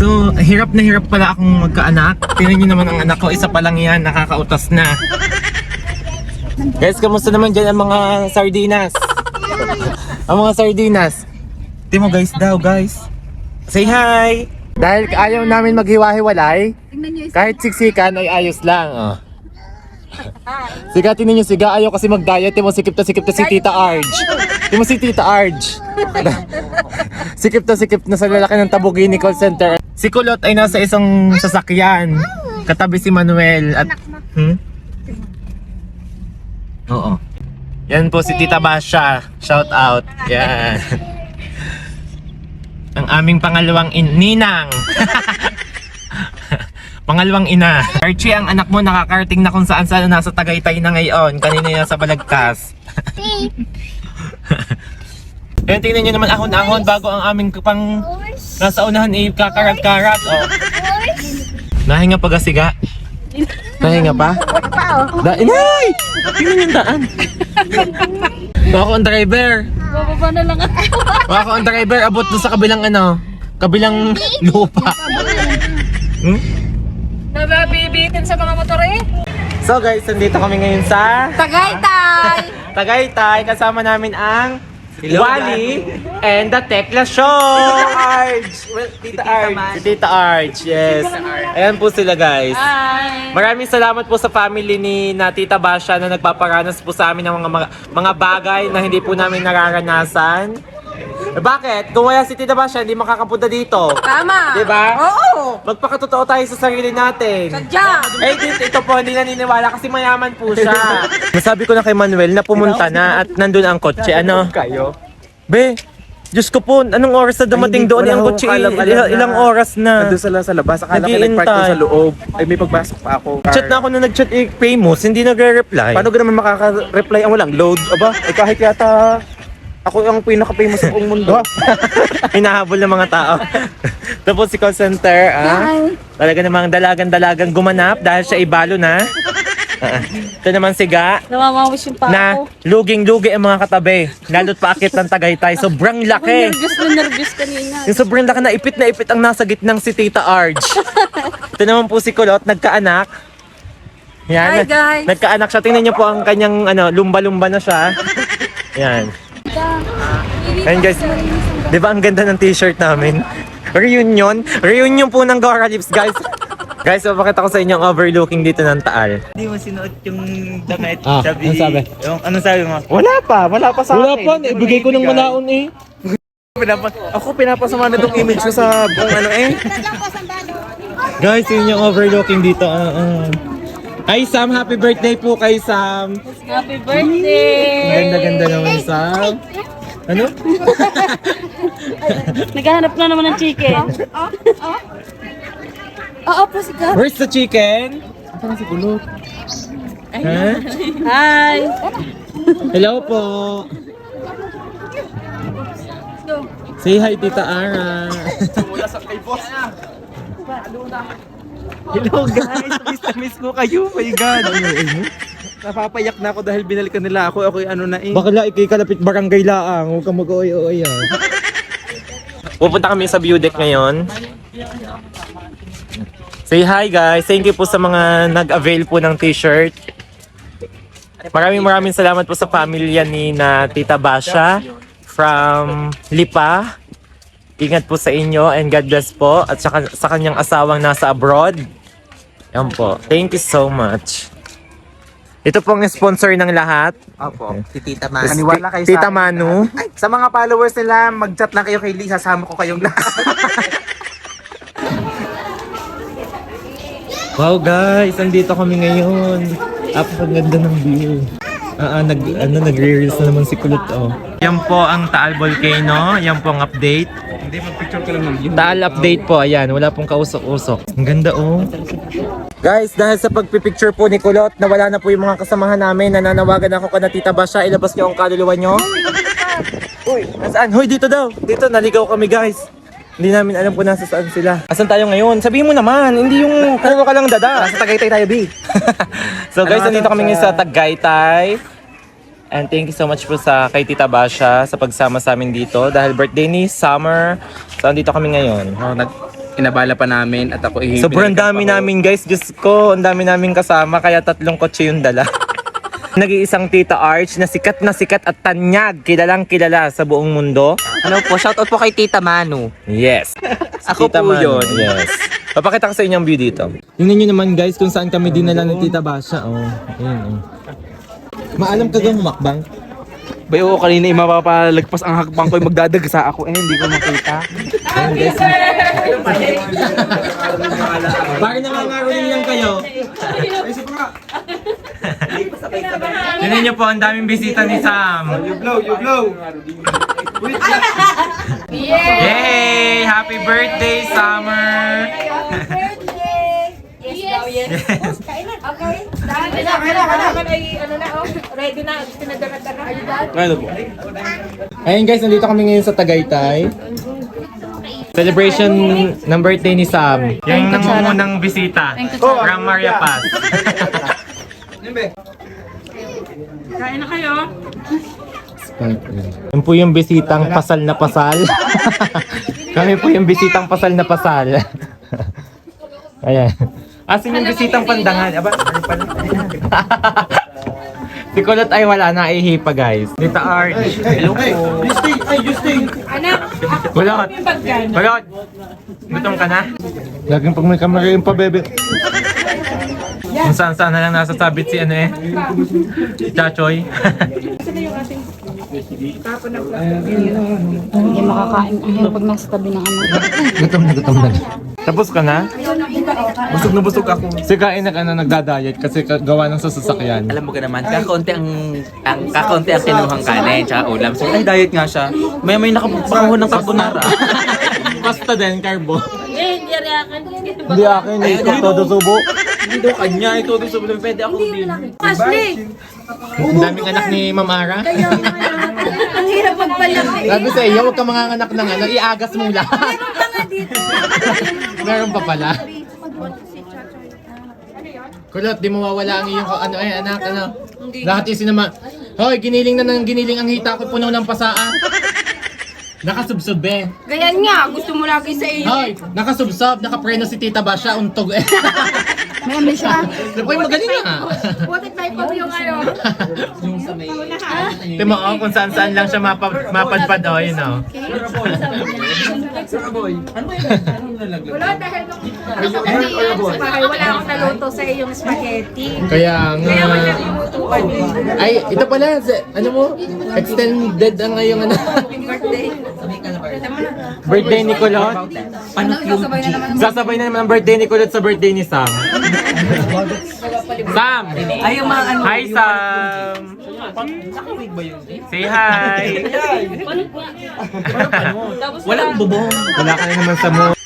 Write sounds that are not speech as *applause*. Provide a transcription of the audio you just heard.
So, hirap na hirap pala akong magkaanak. Tingnan niyo naman ang anak ko, isa pa lang yan, nakakautas na. Guys, kamusta naman dyan ang mga sardinas? ang mga sardinas. Timo guys daw, guys. Say hi! Dahil ayaw namin maghiwa-hiwalay, kahit siksikan ay ayos lang. Oh. Siga, tingnan niyo siga. Ayaw kasi mag-diet. Timo, sikip na sikip na si Tita Arj. Timo si Tita Arj. *laughs* sikip na sikip na sa lalaki ng Tabugini Call Center. Si Kulot ay nasa isang sasakyan. Katabi si Manuel. At, hmm? Oo. Yan po si Tita Basha. Shout out. Yan. Ang aming pangalawang in ninang. *laughs* Pangalawang ina. Archie, ang anak mo nakakarating na kung saan saan nasa Tagaytay na ngayon. Kanina nasa Balagtas. *laughs* Yan, tingnan nyo naman ahon-ahon bago ang aming pang nasa unahan eh, kakarat-karat. Oh. Nahinga pa gasiga? Nahinga pa? Da inay! Tingnan yung daan. Ako ang driver. Bababa na lang ako. Ako ang driver. Abot doon sa kabilang ano. Kabilang lupa. Hmm? Nababibitin sa mga motor eh. So guys, nandito kami ngayon sa Tagaytay! Tagaytay. Kasama namin ang Wally and the Tekla Show! Arj! Well, Tita Arj. Si Tita Arj, yes. Ayan po sila guys. Hi! Maraming salamat po sa family ni na Tita Basha na nagpaparanas po sa amin ng mga, mga, mga bagay na hindi po namin nararanasan. Eh, bakit? Kung wala si Tita Basha, hindi makakapunta dito. Tama! Di ba? Oo! Magpakatotoo tayo sa sarili natin. Sadya! Eh, dito, ito po, hindi naniniwala kasi mayaman po siya. *laughs* Nasabi ko na kay Manuel na pumunta na at nandun ang kotse. Ano? Kayo? Be, Diyos ko po, anong oras na dumating doon akong kotse? Ilang, ilang oras na. Nandun sila sa labas. Akala ko nag-park Naghihintay. doon sa loob. Ay, may pagbasok pa ako. Chat na ako na nag-chat eh, famous, hindi nagre-reply. Paano ka naman makaka-reply ang walang load? Aba, eh kahit yata ako ang pinaka-famous sa buong mundo. *laughs* Hinahabol ng mga tao. *laughs* Tapos si call center, ah, talaga namang dalagan-dalagang gumanap dahil siya ibalo na. *laughs* Ah, ito naman si Ga, Namamawis yung pa na ako. luging-lugi ang mga katabi. Lalo't paakit ng Tagaytay. Sobrang Ako laki. nervous na nervous kanina. Yung sobrang laki na ipit na ipit ang nasa gitnang si Tita Arj. Ito naman po si Kulot, nagkaanak. Yan. Hi, guys. Nagkaanak siya. Tingnan niyo po ang kanyang ano, lumba-lumba na siya. Yan. Ayun guys, di ba ang ganda ng t-shirt namin? *laughs* Reunion? Reunion po ng Gora Lips guys. *laughs* Guys, mapakita ko sa inyo ang overlooking dito ng Taal. Hindi mo sinuot yung damit. Ah, anong sabi? Yung, anong sabi mo? Wala pa, wala pa sa Wala akin. pa, ibigay ko ng manaon eh. Pinapa- ako pinapasama na itong image ko sa buong ano eh. Guys, yun yung overlooking dito. ah, ah. Hi Sam, happy birthday po kay Sam. Happy birthday! Ang ganda-ganda naman Sam. Ano? *laughs* Naghahanap na naman ng chicken. Oo po si Gab. Where's the chicken? Saan si Kulot? Hi! Hello po. Say hi, Tita Ara. Hello guys, miss na miss ko kayo. My God. Napapayak na ako dahil binalikan nila ako. Ako ano na eh. Bakla, ikay kalapit barangay laang. Huwag kang mag-oy-oy ah. Pupunta kami sa view deck ngayon. Say hi guys. Thank you po sa mga nag-avail po ng t-shirt. Maraming maraming salamat po sa pamilya ni na Tita Basha from Lipa. Ingat po sa inyo and God bless po at saka sa kanyang asawang nasa abroad. Yan po. Thank you so much. Ito pong sponsor ng lahat. Opo. Si Tita Maniwala kayo sa Tita akin. Manu. Ay, sa mga followers nila, mag-chat lang kayo kay Lee. Sasama ko kayong lahat. *laughs* Wow guys, andito kami ngayon. Up ang ganda ng view. Ah, ah, nag, ano, nagre-reels na naman si Kulot, oh. Yan po ang Taal Volcano. Yan po ang update. Hindi, mag-picture ka lang ng view. Taal update po, ayan. Wala pong kausok-usok. Ang ganda, oh. Guys, dahil sa pagpipicture po ni Kulot, nawala na po yung mga kasamahan namin. Nananawagan ako ka na Tita Basha. Ilabas niyo ang kaluluwa niyo. Uy, nasaan? Hoy, dito daw. Dito, naligaw kami, guys. Hindi namin alam kung nasa saan sila. Asan tayo ngayon? Sabihin mo naman, hindi yung puro ka lang dada. Nasa Tagaytay tayo, B. *laughs* so guys, Ano nandito natin kami ngayon sa Tagaytay. And thank you so much po sa kay Tita Basha sa pagsama sa amin dito dahil birthday ni Summer. So andito kami ngayon. Oh, nag inabala pa namin at ako eh, Sobrang dami namin guys. Diyos ko, ang dami namin kasama. Kaya tatlong kotse yung dala. *laughs* Nag-iisang Tita Arch na sikat na sikat at tanyag. Kilalang kilala sa buong mundo. Ano po, shoutout po kay Tita Manu. Yes. Ako Tita po Man, yun. Yes. Papakita ko sa inyo ang view dito. Tingnan nyo naman guys kung saan kami dinala ni Tita Basha. Oh, ayun, oh. Maalam ka gang humakbang? Bay, oo, kanina yung mapapalagpas ang hakbang ko, magdadagsa ako. Eh, hindi ko makita. Bakit nangangaroling lang kayo? Tingnan nyo po, ang daming bisita ni Sam. You blow, you blow. Yay! Happy birthday, Summer! Yes daw, yes. Okay. Dahil na, kaya na, kaya na, ano na, oh. Ready na, pinadala-dala. Ano po? Ayun guys, nandito kami ngayon sa Tagaytay. Celebration ng birthday ni Sam. Yung nangungunang bisita from Maria Paz. *laughs* Kain na kayo. Yan po yung bisitang pasal na pasal. *laughs* Kami po yung bisitang pasal na pasal. *laughs* Ayan. Asin yung bisitang pandangan? Aba, ano pala? *laughs* Si Kulot ay wala na, ihipa guys. Dita Arch. Hello po. Anak, Kulot. Kulot. Gutom ka na? Laging pag may kamera yung pabebe. Kung saan saan na lang nasasabit si ano eh. Si Chachoy. Hindi makakain ang pag nasa tabi ng anak. gutom na gutom na. Tapos ka na? Busog na busog ako. Si Kain nag ano, nagda-diet kasi ka- gawa ng sa sasakyan. Alam mo ka naman, kakaunti ang, ang kakaunti ang kinuhang kanin, tsaka ulam. So, ay, diet nga siya. May may nakapanguhon ng carbonara. *laughs* Pasta din, carbo. eh, hindi rin akin. Hindi akin, eh. Todo subo. Hindi daw kanya, ito doon sa pwede ako din. Ashley! Ang daming anak ni Ma'am Ara. Ang hirap magpalaki. Sabi sa iyo, huwag ka manganganak ng ano, iagas mo lahat. Meron pa pala. Kulot, di mawawala ang iyong ano eh, anak, ano. Lahat yung sinama. Hoy, giniling na ng giniling ang hita ko puno ng pasaa. Nakasubsob eh. Ganyan nga, gusto mo lagi sa iyo. Hoy, nakasubsob, nakapreno si Tita Basha, untog eh. *laughs* May ambisyon. Hoy, magaling na. Putik na ikaw yung ano. *laughs* Timo, oh, kung saan saan lang siya mapa, mapadpad, oh, yun oh. Wala dahil nung nasa kanina sa bahay, wala akong naluto sa iyong spaghetti. Kaya nga. Kaya wala lutuan. Ay, ito pala, ano mo? Extended ang ngayong ano. Birthday. birthday ni Kulot. Sasabay na naman ang birthday ni Kulot sa birthday ni Sam. Sam! Ay, yung mga ano. Hi, Sam! Say hi! Walang bubong. Wala ka na naman sa mo.